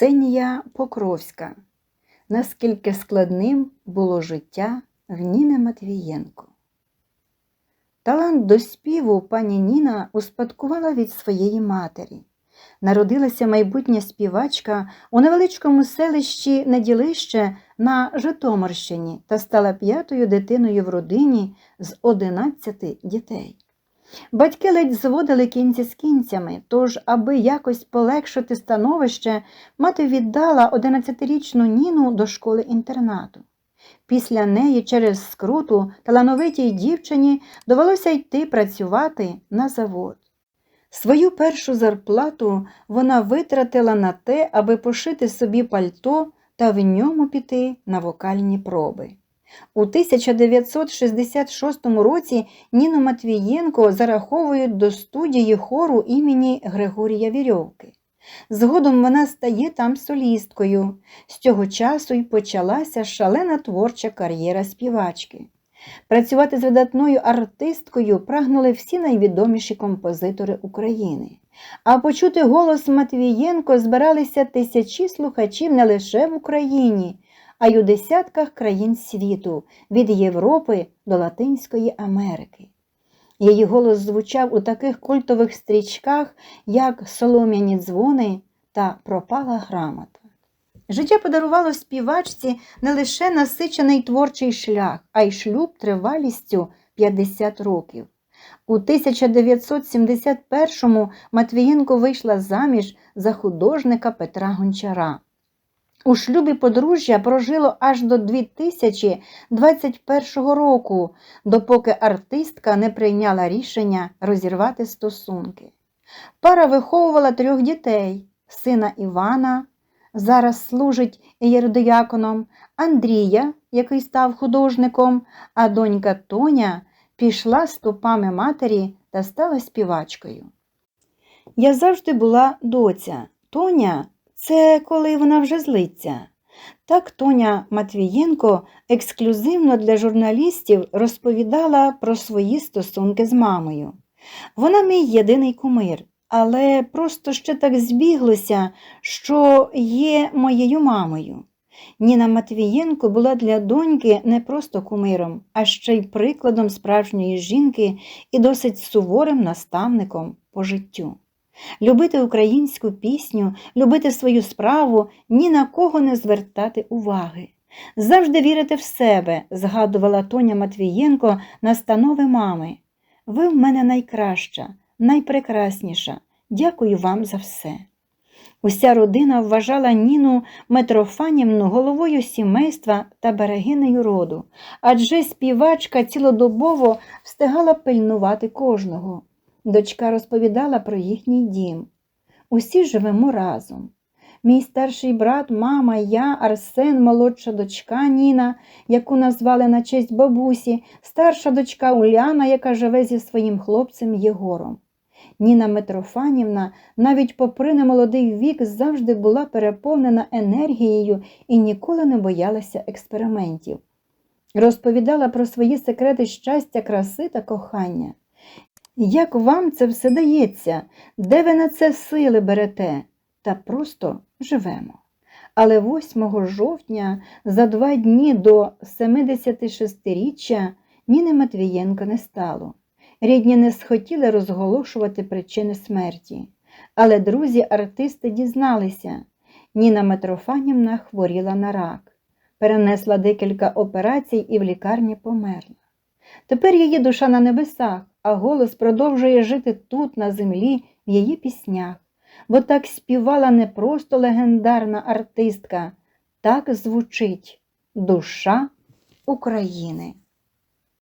Ксенія Покровська. Наскільки складним було життя в Ніни Матвієнко. Талант до співу пані Ніна успадкувала від своєї матері. Народилася майбутня співачка у невеличкому селищі Неділище на Житомирщині та стала п'ятою дитиною в родині з 11 дітей. Батьки ледь зводили кінці з кінцями, тож, аби якось полегшити становище, мати віддала 11-річну Ніну до школи інтернату. Після неї через скруту талановитій дівчині довелося йти працювати на завод. Свою першу зарплату вона витратила на те, аби пошити собі пальто та в ньому піти на вокальні проби. У 1966 році Ніну Матвієнко зараховують до студії хору імені Григорія Вірьовки. Згодом вона стає там солісткою. З цього часу й почалася шалена творча кар'єра співачки. Працювати з видатною артисткою прагнули всі найвідоміші композитори України. А почути голос Матвієнко збиралися тисячі слухачів не лише в Україні, а й у десятках країн світу від Європи до Латинської Америки. Її голос звучав у таких культових стрічках, як Солом'яні дзвони та Пропала грамота. Життя подарувало співачці не лише насичений творчий шлях, а й шлюб тривалістю 50 років. У 1971-му Матвієнко вийшла заміж за художника Петра Гончара. У шлюбі подружжя прожило аж до 2021 року, допоки артистка не прийняла рішення розірвати стосунки. Пара виховувала трьох дітей: сина Івана, зараз служить єродіяконом, Андрія, який став художником, а донька Тоня пішла стопами матері та стала співачкою. Я завжди була доця. Тоня це коли вона вже злиться. Так Тоня Матвієнко ексклюзивно для журналістів розповідала про свої стосунки з мамою. Вона мій єдиний кумир, але просто ще так збіглося, що є моєю мамою. Ніна Матвієнко була для доньки не просто кумиром, а ще й прикладом справжньої жінки і досить суворим наставником по життю. Любити українську пісню, любити свою справу, ні на кого не звертати уваги. Завжди вірити в себе, згадувала Тоня Матвієнко настанови мами. Ви в мене найкраща, найпрекрасніша. Дякую вам за все. Уся родина вважала Ніну Митрофанівну головою сімейства та берегинею роду, адже співачка цілодобово встигала пильнувати кожного. Дочка розповідала про їхній дім. Усі живемо разом. Мій старший брат, мама, я, Арсен, молодша дочка Ніна, яку назвали на честь бабусі, старша дочка Уляна, яка живе зі своїм хлопцем Єгором. Ніна Митрофанівна, навіть попри немолодий вік, завжди була переповнена енергією і ніколи не боялася експериментів. Розповідала про свої секрети щастя, краси та кохання. Як вам це все дається? Де ви на це сили берете? Та просто живемо. Але 8 жовтня, за два дні до 76-річчя, Ніни Матвієнка не стало. Рідні не схотіли розголошувати причини смерті. Але друзі артисти дізналися. Ніна Митрофанівна хворіла на рак, перенесла декілька операцій і в лікарні померла. Тепер її душа на небесах, а голос продовжує жити тут, на землі, в її піснях, бо так співала не просто легендарна артистка, так звучить душа України.